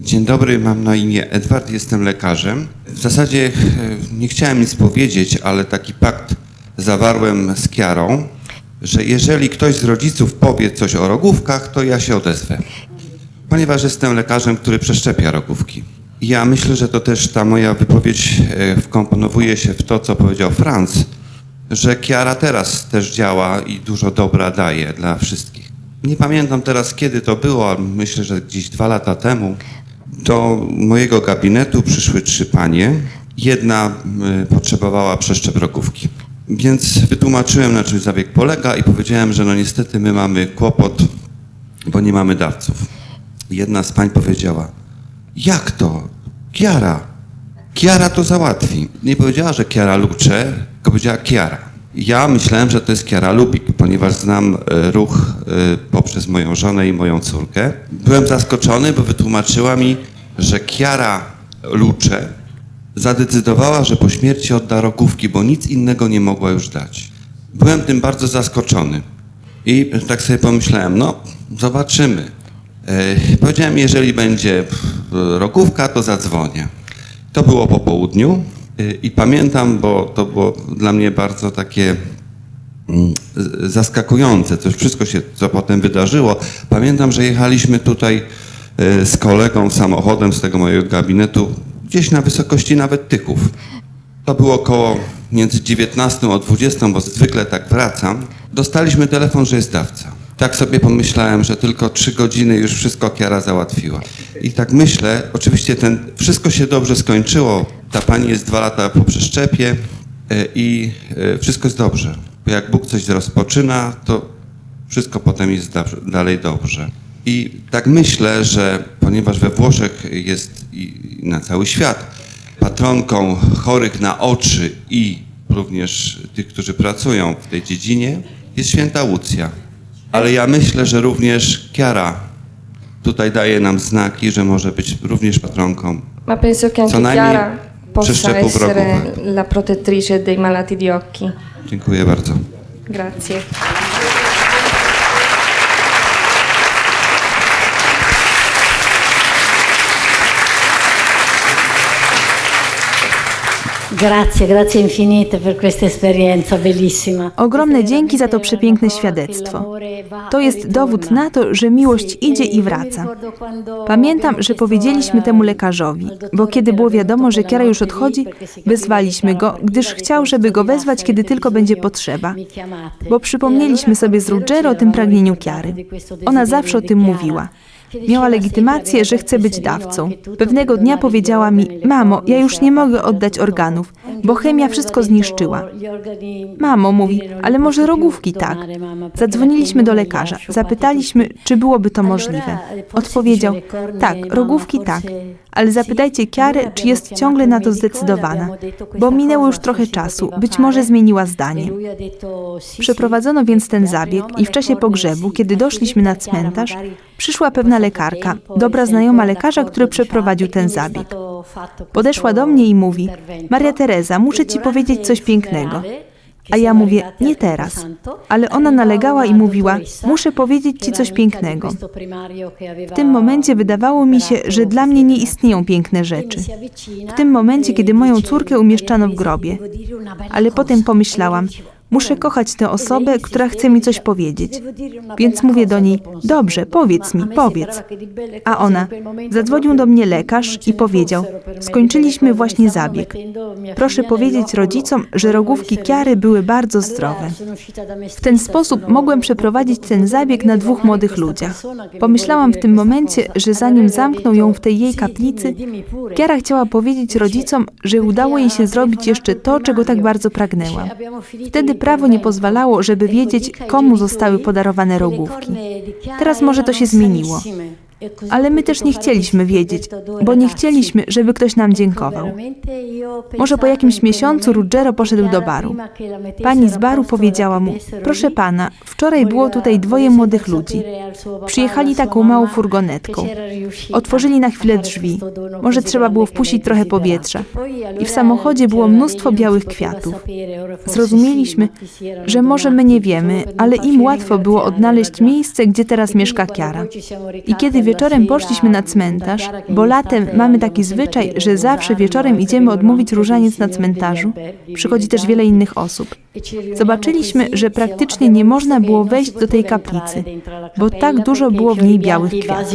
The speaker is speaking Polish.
Dzień dobry, mam na imię Edward, jestem lekarzem. W zasadzie e, nie chciałem nic powiedzieć, ale taki pakt zawarłem z Kiarą, że jeżeli ktoś z rodziców powie coś o rogówkach, to ja się odezwę. Ponieważ jestem lekarzem, który przeszczepia rogówki. Ja myślę, że to też ta moja wypowiedź e, wkomponowuje się w to, co powiedział Franz, że Kiara teraz też działa i dużo dobra daje dla wszystkich. Nie pamiętam teraz, kiedy to było, myślę, że gdzieś dwa lata temu. Do mojego gabinetu przyszły trzy panie. Jedna y, potrzebowała przeszczep rogówki. Więc wytłumaczyłem, na czym zabieg polega i powiedziałem, że no niestety my mamy kłopot, bo nie mamy dawców. Jedna z pań powiedziała, jak to? Kiara. Kiara to załatwi. Nie powiedziała, że Kiara Lucze, tylko powiedziała Kiara. Ja myślałem, że to jest Kiara Lubik, ponieważ znam e, ruch e, poprzez moją żonę i moją córkę. Byłem zaskoczony, bo wytłumaczyła mi, że Kiara Lucze zadecydowała, że po śmierci odda rogówki, bo nic innego nie mogła już dać. Byłem tym bardzo zaskoczony. I tak sobie pomyślałem, no zobaczymy. E, powiedziałem, jeżeli będzie rogówka, to zadzwonię. To było po południu i pamiętam, bo to było dla mnie bardzo takie mm, zaskakujące, to wszystko się, co potem wydarzyło. Pamiętam, że jechaliśmy tutaj y, z kolegą samochodem z tego mojego gabinetu, gdzieś na wysokości nawet Tychów. To było około między 19 a 20, bo zwykle tak wracam. Dostaliśmy telefon, że jest dawca. Tak sobie pomyślałem, że tylko trzy godziny już wszystko Kiara załatwiła. I tak myślę, oczywiście ten, wszystko się dobrze skończyło. Ta pani jest dwa lata po przeszczepie e, i e, wszystko jest dobrze. Bo jak Bóg coś rozpoczyna, to wszystko potem jest da- dalej dobrze. I tak myślę, że ponieważ we Włoszech jest i i na cały świat patronką chorych na oczy i również tych, którzy pracują w tej dziedzinie, jest święta Łucja. Ale ja myślę, że również Kiara tutaj daje nam znaki, że może być również patronką. Ma penso che anche Co najmniej Chiara possa essere wrogów. la protettrice dei malati di occhi. Dziękuję bardzo. Grazie. Grazie, grazie infinite per questa esperienza bellissima. Ogromne dzięki za to przepiękne świadectwo. To jest dowód na to, że miłość idzie i wraca. Pamiętam, że powiedzieliśmy temu lekarzowi, bo kiedy było wiadomo, że Kiara już odchodzi, wezwaliśmy go, gdyż chciał, żeby go wezwać, kiedy tylko będzie potrzeba. Bo przypomnieliśmy sobie z Ruggero o tym pragnieniu Kiary. Ona zawsze o tym mówiła. Miała legitymację, że chce być dawcą. Pewnego dnia powiedziała mi: Mamo, ja już nie mogę oddać organów, bo chemia wszystko zniszczyła. Mamo, mówi, ale może rogówki tak. Zadzwoniliśmy do lekarza, zapytaliśmy, czy byłoby to możliwe. Odpowiedział: Tak, rogówki tak, ale zapytajcie Kiarę, czy jest ciągle na to zdecydowana, bo minęło już trochę czasu, być może zmieniła zdanie. Przeprowadzono więc ten zabieg i w czasie pogrzebu, kiedy doszliśmy na cmentarz, przyszła pewna lekarka, dobra znajoma lekarza, który przeprowadził ten zabieg. Podeszła do mnie i mówi: Maria Teresa, muszę ci powiedzieć coś pięknego. A ja mówię: Nie teraz. Ale ona nalegała i mówiła: Muszę powiedzieć ci coś pięknego. W tym momencie wydawało mi się, że dla mnie nie istnieją piękne rzeczy. W tym momencie, kiedy moją córkę umieszczano w grobie. Ale potem pomyślałam: Muszę kochać tę osobę, która chce mi coś powiedzieć. Więc mówię do niej: Dobrze, powiedz mi, powiedz. A ona: Zadzwonił do mnie lekarz i powiedział: Skończyliśmy właśnie zabieg. Proszę powiedzieć rodzicom, że rogówki Kiary były bardzo zdrowe. W ten sposób mogłem przeprowadzić ten zabieg na dwóch młodych ludziach. Pomyślałam w tym momencie, że zanim zamknął ją w tej jej kaplicy, Kiara chciała powiedzieć rodzicom, że udało jej się zrobić jeszcze to, czego tak bardzo pragnęła. Wtedy prawo nie pozwalało, żeby wiedzieć, komu zostały podarowane rogówki. Teraz może to się zmieniło. Ale my też nie chcieliśmy wiedzieć, bo nie chcieliśmy, żeby ktoś nam dziękował. Może po jakimś miesiącu Ruggero poszedł do baru. Pani z baru powiedziała mu: Proszę pana, wczoraj było tutaj dwoje młodych ludzi. Przyjechali taką małą furgonetką. Otworzyli na chwilę drzwi. Może trzeba było wpuścić trochę powietrza. I w samochodzie było mnóstwo białych kwiatów. Zrozumieliśmy, że może my nie wiemy, ale im łatwo było odnaleźć miejsce, gdzie teraz mieszka Kiara. I kiedy wieczorem poszliśmy na cmentarz, bo latem mamy taki zwyczaj, że zawsze wieczorem idziemy odmówić różaniec na cmentarzu. Przychodzi też wiele innych osób. Zobaczyliśmy, że praktycznie nie można było wejść do tej kaplicy, bo tak dużo było w niej białych kwiatów.